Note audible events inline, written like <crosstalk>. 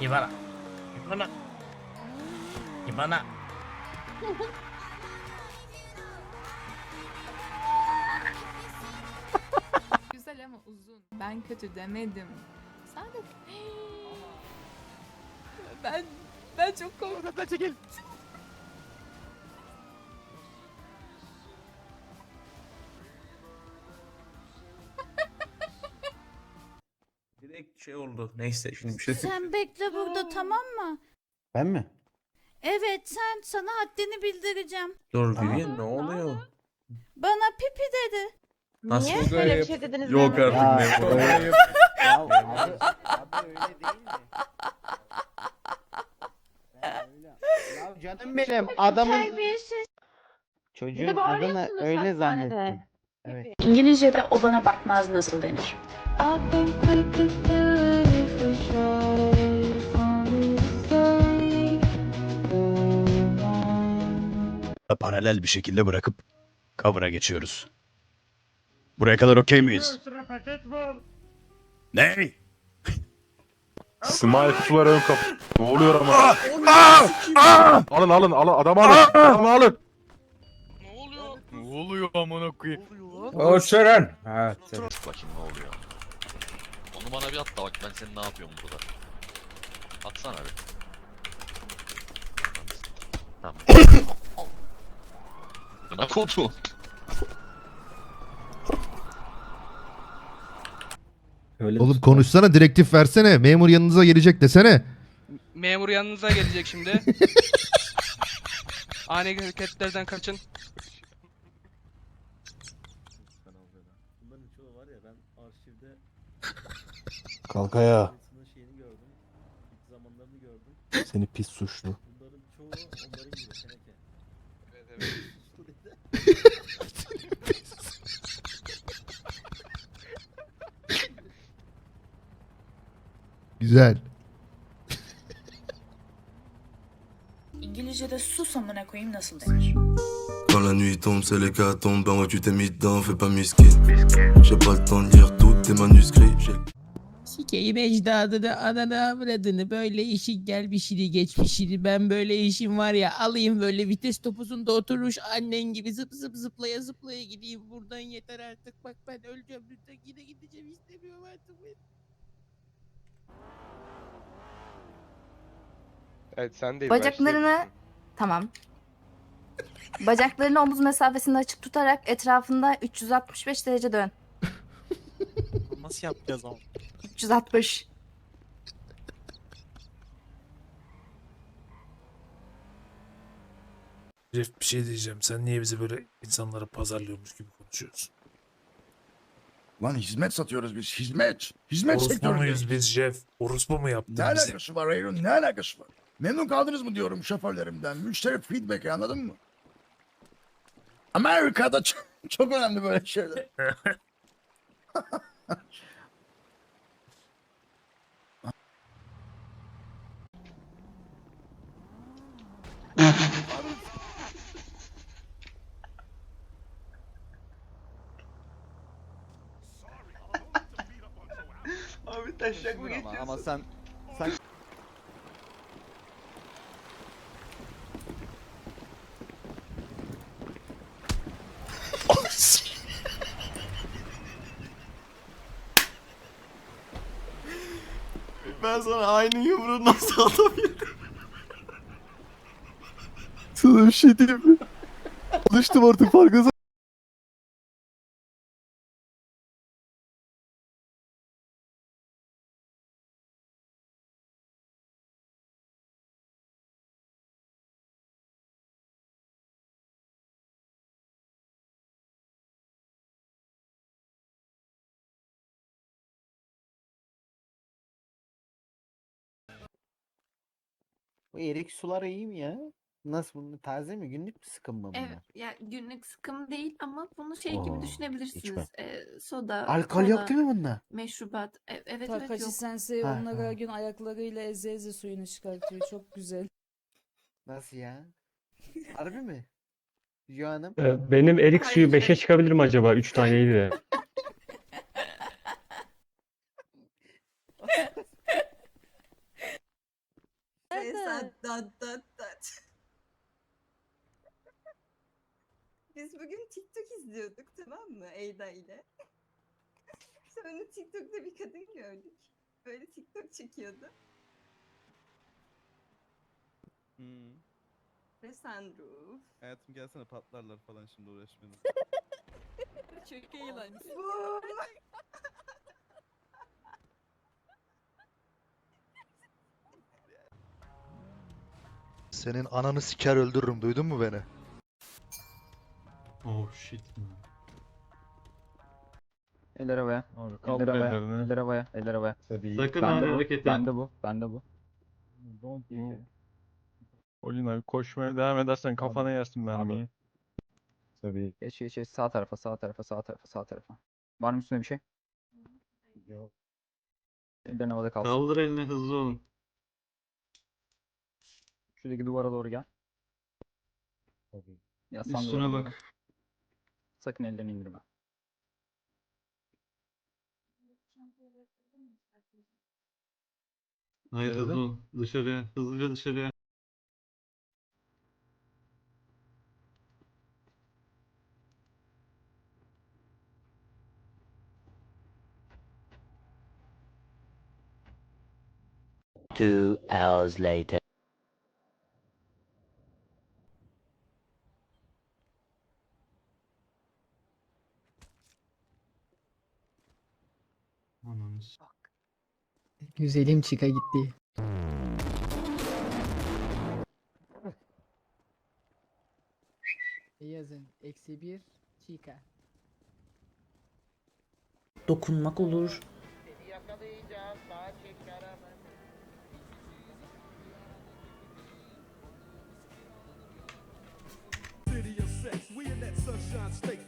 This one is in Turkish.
Gimana? Gimana? Gimana? Güzel ama uzun. Ben kötü demedim. Sadece... <gasps> ben ben çok korktum. Uzaktan çekil. Şey oldu. Neyse şimdi bir şey Sen bekle burada tamam mı? Ben mi? Evet sen sana haddini bildireceğim. Dur Vivian ne oluyor? Bana pipi dedi. Nasıl Niye böyle bir şey dediniz? Yok bey? artık Ya, ne öyle- Ya abi, abi öyle değil mi? Ya öyle. Ya canım benim adamın Terbiyesiz. Çocuğun bağırıyorsunuz adını öyle hastanede. zannettim. Evet. İngilizce'de o bana bakmaz nasıl denir? Paralel bir şekilde bırakıp cover'a geçiyoruz. Buraya kadar okey miyiz? Ne? Smile sular ön kapı. Ne oluyor ama? alın alın alın adamı alın. Adamı alın. Ne oluyor amına koyayım? O Seren. Ha, Bakayım ne oluyor. Onu bana bir at da bak ben senin ne yapıyorum burada. Atsana bir. <coughs> Tamam. Buna kodu. Oğlum konuşsana direktif versene. Memur yanınıza gelecek desene. Memur yanınıza gelecek şimdi. <laughs> Ani hareketlerden kaçın. Bunların çoğu var ya ben arşivde Kalk ayağa. şeyini gördüm. İlk zamanlarını gördüm. Seni pis suçlu. Bunların çoğu onların gibi teneke. Güzel. İngilizce'de sus amına koyayım nasıl denir? Quand la nuit tombe, c'est l'hécatombe. Ben ouais, tu t'es mis dedans, fais pas miskin. J'ai pas le temps de lire tous tes manuscrits. J'ai Sikeyim ecdadını, ananı avradını, böyle işin gelmişini geçmişini. Ben böyle işim var ya alayım böyle vites topuzunda oturmuş annen gibi zıp zıp zıplaya zıplaya gideyim buradan yeter artık. Bak ben öleceğim lütfen yine gideceğim istemiyorum artık. Evet sen değil. Bacaklarını tamam. Bacaklarını omuz mesafesinde açık tutarak etrafında 365 derece dön. <laughs> Nasıl yapacağız ama? 360. Jeff bir şey diyeceğim. Sen niye bizi böyle insanları pazarlıyormuş gibi konuşuyorsun? Lan hizmet satıyoruz biz. Hizmet. Hizmet Orospu muyuz biz Jeff? Orospu mu yaptın Ne bizi? alakası var Aaron? Ne alakası var? Memnun kaldınız mı diyorum şoförlerimden. Müşteri feedback'i anladın mı? Amerika'da çok, <laughs> çok önemli böyle şeyler. <laughs> <laughs> Abi taşacak mı Ama, ama sen sen <laughs> Ben sana aynı yumruğu nasıl atabilirim? <laughs> Sana bir şey diyeyim mi? Alıştım artık farkında. Bu erik suları iyi mi ya? Nasıl bunu taze mi? Günlük mü sıkım mı bunlar? Evet, ya günlük sıkım değil ama bunu şey Oo, gibi düşünebilirsiniz. Ee, soda, Alkol kola, yok değil mi bunda? meşrubat. E- evet evet Takashi yok. Sensei Ha, onları ha. her gün ayaklarıyla eze eze suyunu çıkartıyor. Çok güzel. Nasıl ya? Harbi mi? Yo Hanım. Benim erik suyu Hayır. beşe çıkabilir mi acaba 3 <laughs> taneydi de? Biz bugün TikTok izliyorduk tamam mı Eyda ile? <laughs> Sonra TikTok'ta bir kadın gördük. Böyle TikTok çekiyordu. Ve sunroof. Hayatım gelsene patlarlar falan şimdi uğraşmayalım. Çok eğlenceli. Bu. Senin ananı siker öldürürüm duydun mu beni? Shit. Eller havaya. Eller havaya. Eller havaya. Eller havaya. Sakın Bende bu. hareket Bende bu. Bende bu. Olin abi koşmaya devam edersen kafana yersin mermiyi. Tabii. Geç geç geç. Sağ tarafa sağ tarafa sağ tarafa sağ tarafa. Var mı üstüne bir şey? Yok. Ellerin havada kalsın. Kaldır elini hızlı olun. Şuradaki duvara doğru gel. Yaslan Üstüne duvara. bak. Sakın ellerini indirme. Hayır hızlı ol. Dışarıya. Hızlıca dışarıya. Two hours later. Ananız. Güzelim çıka gitti. Yazın. Eksi bir çıka. Dokunmak olur. City of sex, we in that sunshine state,